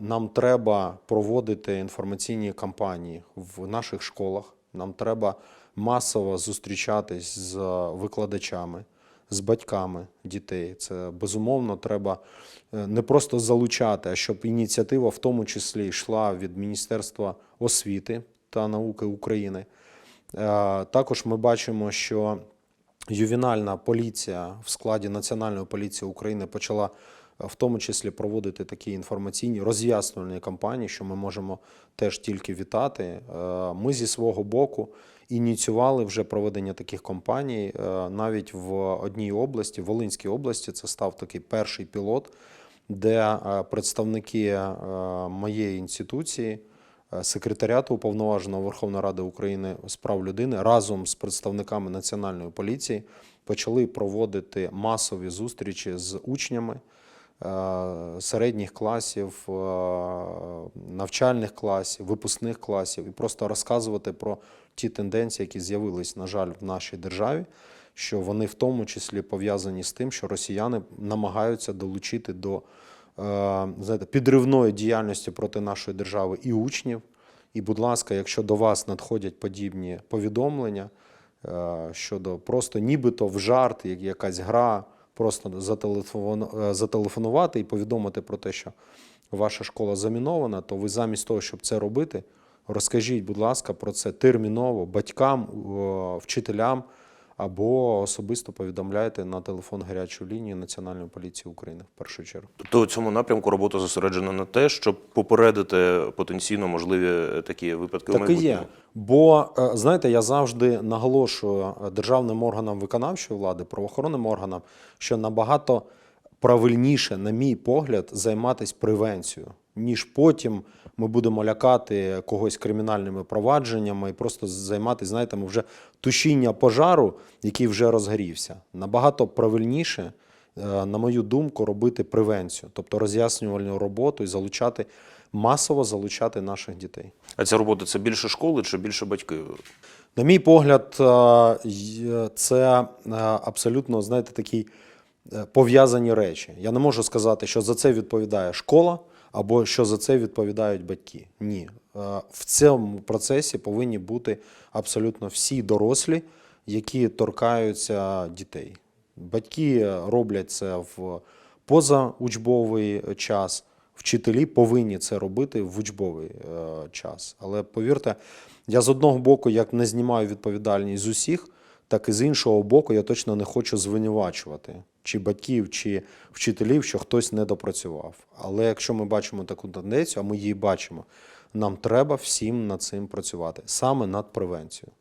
нам треба проводити інформаційні кампанії в наших школах. Нам треба масово зустрічатись з викладачами, з батьками дітей. Це безумовно треба е, не просто залучати, а щоб ініціатива в тому числі йшла від Міністерства освіти та науки України. Е, Також ми бачимо, що ювенальна поліція в складі Національної поліції України почала в тому числі проводити такі інформаційні роз'яснювальні кампанії, що ми можемо теж тільки вітати. Е, Ми зі свого боку ініціювали вже проведення таких кампаній е, навіть в одній області, в Волинській області, це став такий перший пілот, де е, представники моєї інституції. Секретаріату Уповноваженого Верховної Ради України з прав людини разом з представниками Національної поліції почали проводити масові зустрічі з учнями середніх класів, е, навчальних класів, випускних класів і просто розказувати про ті тенденції, які з'явились, на жаль, в нашій державі, що вони в тому числі пов'язані з тим, що росіяни намагаються долучити до е, знаєте, підривної діяльності проти нашої держави і учнів. І, будь ласка, якщо до вас надходять подібні повідомлення е, щодо просто нібито в жарт, як якась гра, просто е, зателефонувати і повідомити про те, що ваша школа замінована, то ви замість того, щоб це робити, розкажіть, будь ласка, про це терміново батькам, вчителям або особисто повідомляйте на телефон гарячої лінії Національної поліції України в першу чергу. Тобто у цьому напрямку робота зосереджена на те, щоб попередити потенційно можливі такі випадки. Так і є. Бо е, знаєте, я завжди наголошую е, державним органам виконавчої влади, правоохоронним органам, що набагато правильніше, на мій погляд, займатися превенцією, ніж потім ми будемо лякати когось кримінальними провадженнями і просто займатися, знаєте, ми вже тушіння пожару, який вже розгорівся. Набагато правильніше, е, на мою думку, робити превенцію, тобто роз'яснювальну роботу і залучати масово залучати наших дітей. А ця робота це більше школи чи більше батьки? На мій погляд, е, це е, абсолютно, знаєте, такі пов'язані речі. Я не можу сказати, що за це відповідає школа або що за це відповідають батьки. Ні. Е, В цьому процесі повинні бути абсолютно всі дорослі, які торкаються дітей. Батьки роблять це в позаучбовий час. Вчителі повинні це робити в учбовий е, час. Але повірте, я з одного боку як не знімаю відповідальність з усіх, так і з іншого боку, я точно не хочу звинувачувати чи батьків, чи вчителів, що хтось не допрацював. Але якщо ми бачимо таку тенденцію, а ми її бачимо, нам треба всім над цим працювати, саме над превенцією.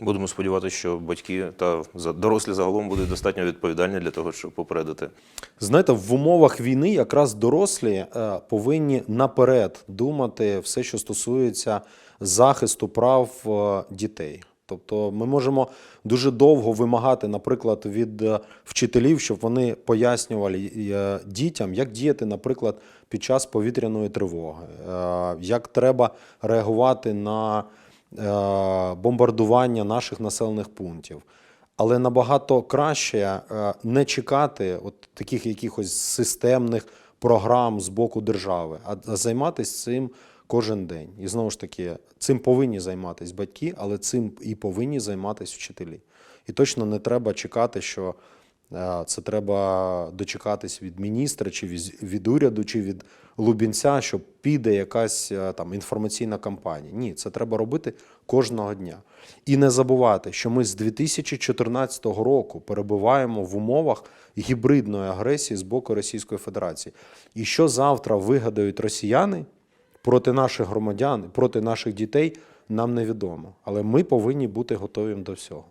Будемо сподіватися, що батьки та дорослі загалом будуть достатньо відповідальні для того, щоб попередити. Знаєте, в умовах війни якраз дорослі е, повинні наперед думати все, що стосується захисту прав е, дітей. Тобто ми можемо дуже довго вимагати, наприклад, від е, вчителів, щоб вони пояснювали е, дітям, як діяти, наприклад, під час повітряної тривоги, е, як треба реагувати на бомбардування наших населених пунктів. Але набагато краще не чекати от таких якихось системних програм з боку держави, а займатися цим кожен день. І знову ж таки, цим повинні займатися батьки, але цим і повинні займатися вчителі. І точно не треба чекати, що е, це треба дочекатись від міністра, чи від, уряду, чи від Лубінця, що піде якась е, там інформаційна кампанія. Ні, це треба робити кожного дня. І не забувати, що ми з 2014 року перебуваємо в умовах гібридної агресії з боку Російської Федерації. І що завтра вигадають росіяни проти наших громадян, проти наших дітей, нам невідомо. Але ми повинні бути готові до всього.